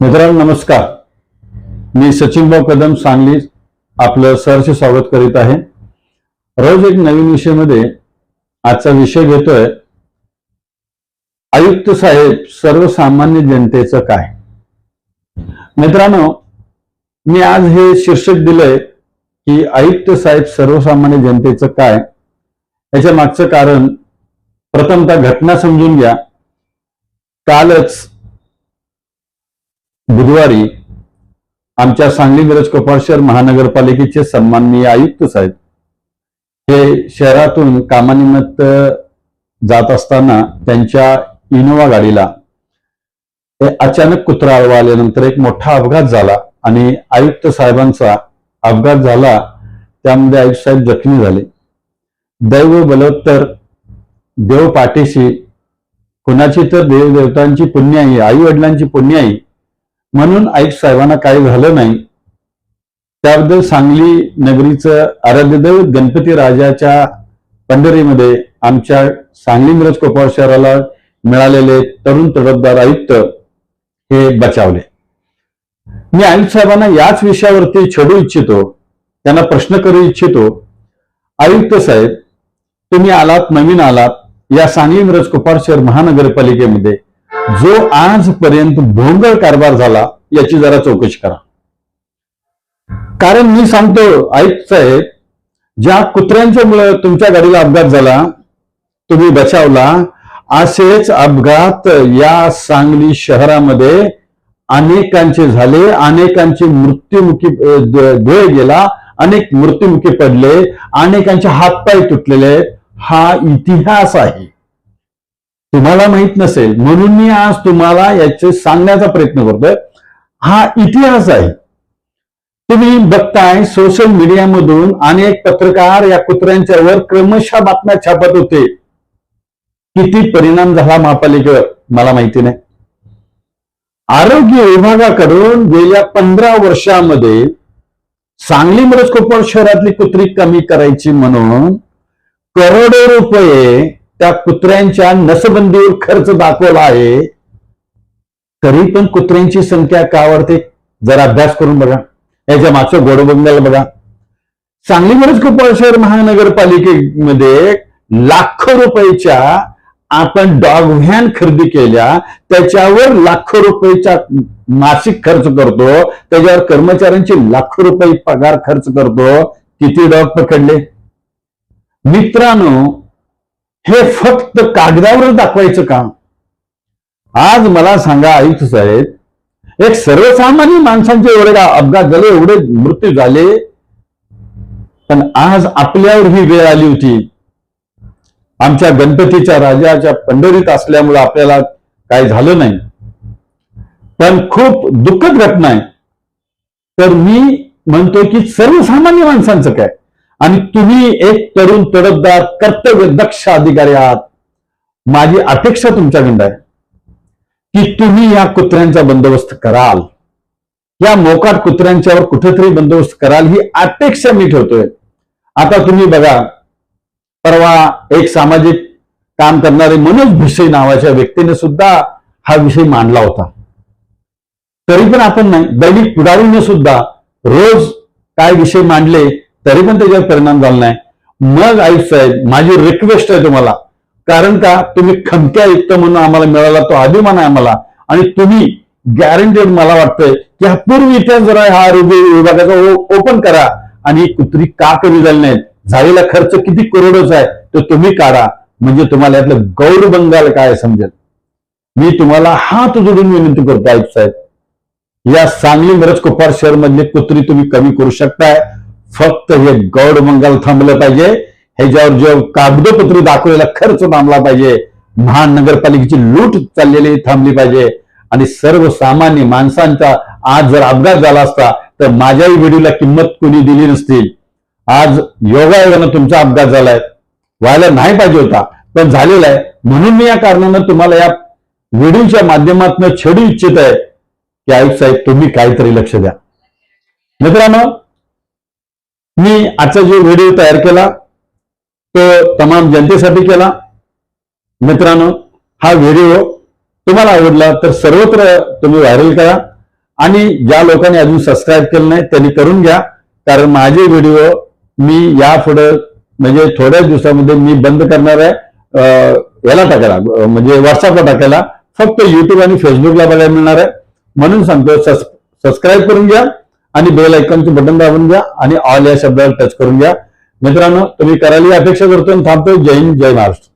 मित्रांनो नमस्कार. मी सचिन भाऊ कदम सांगली आपलं सहर्ष स्वागत करीत आहे. रोज एक नवीन विषयामध्ये आजचा विषय घेतोय आयुक्त साहेब सर्वसामान्य जनतेचं काय? मित्रांनो मी आज हे शीर्षक दिलंय की आयुक्त साहेब सर्वसामान्य जनतेचं काय? याच्या मागचं कारण प्रथमतः घटना समजून घ्या. कालच बुधवारी आमच्या सांगली मिरज कोपाळ शहर महानगरपालिकेचे सन्माननीय आयुक्त साहेब हे शहरातून कामानिमित्त जात असताना त्यांच्या इनोवा गाडीला अचानक कुत्रा आळवा आल्यानंतर एक मोठा अपघात झाला आणि आयुक्त साहेबांचा अपघात झाला. त्यामध्ये आयुक्त साहेब जखमी झाले. दैव बलोत्तर देव पाठीशी कुणाची तर देवदेवतांची पुण्याई आई वडिलांची पुण्याई म्हणून आयुक्त साहेबांना काही झालं नाही. त्याबद्दल सांगली नगरीचं आराध्यदैव गणपती राजाच्या पंढरीमध्ये आमच्या सांगली मिरज कोपाळ शहराला मिळालेले तरुण तडफदार आयुक्त हे बचावले. मी आयुक्त साहेबांना याच विषयावरती छेडू इच्छितो त्यांना प्रश्न करू इच्छितो. आयुक्त साहेब तुम्ही आलात नवीन आलात या सांगली मिरज कोपाळ शहर महानगरपालिकेमध्ये. जो आजपर्यंत भोंगळ कारभार झाला याची जरा चौकशी करा कारण मी सांगतो आयुक्त साहेब ज्या कुत्र्यांच्या मुळे तुमच्या गाडीला अपघात झाला तुम्ही बचावला असेच अपघात या सांगली शहरामध्ये अनेकांचे झाले अनेकांचे मृत्युमुखी धुळे गेला अनेक मृत्युमुखी पडले अनेकांचे हातपाय तुटलेले आहेत. हा इतिहास आहे तुम्हाला माहीत नसेल म्हणून मी आज तुम्हाला याचे सांगण्याचा प्रयत्न करतोय. हा इतिहास आहे. तुम्ही बघताय सोशल मीडियामधून अनेक पत्रकार या कुत्र्यांच्यावर क्रमशः बातम्या छापत होते. किती परिणाम झाला महापालिकेवर? मला माहिती नाही. आरोग्य विभागाकडून गेल्या पंधरा वर्षामध्ये सांगली मरज कोपर शहरातली कुत्री कमी करायची म्हणून करोडो रुपये त्या कुत्र्यांच्या नसबंदीवर खर्च दाखवला आहे. तरी पण कुत्र्यांची संख्या का वाढते? जरा अभ्यास करून बघा. याच्या मागचं गोडबंगाल बघा. सांगली मिरज शहर महानगरपालिकेमध्ये लाखो रुपयाच्या आपण डॉग व्हॅन खरेदी केल्या. त्याच्यावर लाखो रुपयाचा मासिक खर्च करतो. त्याच्यावर कर्मचाऱ्यांचे लाखो रुपये पगार खर्च करतो. किती डॉग पकडले? मित्रांनो हे फक्त कागदावर दाखवायचं काम. आज मला सांगा आयुक्त साहेब एक सर्वसामान्य माणसांचे एवढे अपघात झाले एवढे मृत्यू झाले पण आज आपल्यावर ही वेळ आली होती. आमच्या गणपतीच्या राजाच्या पंढरीत असल्यामुळे आपल्याला काय झालं नाही. पण खूप दुःखद घटना आहे. तर मी म्हणतोय की सर्वसामान्य माणसांचं काय? आणि तुम्ही एक तरुण तडफदार कर्तव्य दक्ष अधिकारी आहात. माझी अपेक्षा तुमच्याकडं आहे की तुम्ही या कुत्र्यांचा बंदोबस्त कराल. या मोकाट कुत्र्यांच्यावर कुठेतरी बंदोबस्त कराल ही अपेक्षा मी ठेवतोय. आता तुम्ही बघा परवा एक सामाजिक काम करणारे मनोज भिसे नावाच्या व्यक्तीने सुद्धा हा विषय मांडला होता. तरी पण आपण नाही दैनिक पुढारीने सुद्धा रोज काय विषय मांडले तरी पण त्याच्यावर परिणाम झाला नाही. मग आई साहेब माझी रिक्वेस्ट आहे तुम्हाला. कारण का? तुम्ही खमक्या आयुक्त म्हणून आम्हाला मिळाला तो अभिमान आहे आम्हाला. आणि तुम्ही गॅरंटेड मला वाटतंय की हा पूर्व इतिहास जरा हा आरोग्य विभागाचा ओपन करा. आणि कुत्री का कमी झाली नाहीत? झालेला खर्च किती करोडच आहे तो तुम्ही काढा. म्हणजे तुम्हाला यातलं गौर बंगाल काय समजेल? मी तुम्हाला हात जोडून विनंती करतो आयुक्त साहेब. या सांगली मिरज कुपार शहर मधली कुत्री तुम्ही कमी करू शकताय. फक्त हे गौड मंगल थांबलं पाहिजे. ह्याच्यावर जो कागदपत्र दाखवलेला खर्च थांबला पाहिजे. महानगरपालिकेची लूट चाललेली थांबली पाहिजे. आणि सर्वसामान्य माणसांचा आज जर अपघात झाला असता तर माझ्याही व्हिडिओला किंमत कोणी दिली नसतील आज योगायोगानं तुमचा अपघात झालाय. व्हायला नाही पाहिजे होता पण झालेला आहे. म्हणून मी या कारणानं तुम्हाला या व्हिडिओच्या माध्यमातून छेडू इच्छित आहे की आयुक्त साहेब तुम्ही काहीतरी लक्ष द्या. मित्रांनो मी आजचा जो व्हिडिओ तयार केला तो तमाम जनतेसाठी केला. मित्रांनो हा व्हिडिओ तुम्हाला आवडला तर सर्वत्र तुम्ही व्हायरल करा आणि ज्या लोकांनी अजून सबस्क्राईब केलं नाही त्यांनी करून घ्या. कारण माझे व्हिडिओ मी यापुढे म्हणजे थोड्याच दिवसामध्ये मी बंद करणार आहे. याला टाकायला म्हणजे व्हॉट्सअपला टाकायला. फक्त युट्यूब आणि फेसबुकला बघायला मिळणार आहे. म्हणून सांगतो सबस्क्राईब करून घ्या. आणि बेल आयकॉनचं बटन दाबून घ्या आणि ऑल या शब्दाला टच करून घ्या. मित्रांनो तुम्ही करायला ही अपेक्षा करतो आणि थांबतो जय हिंद जय महाराष्ट्र.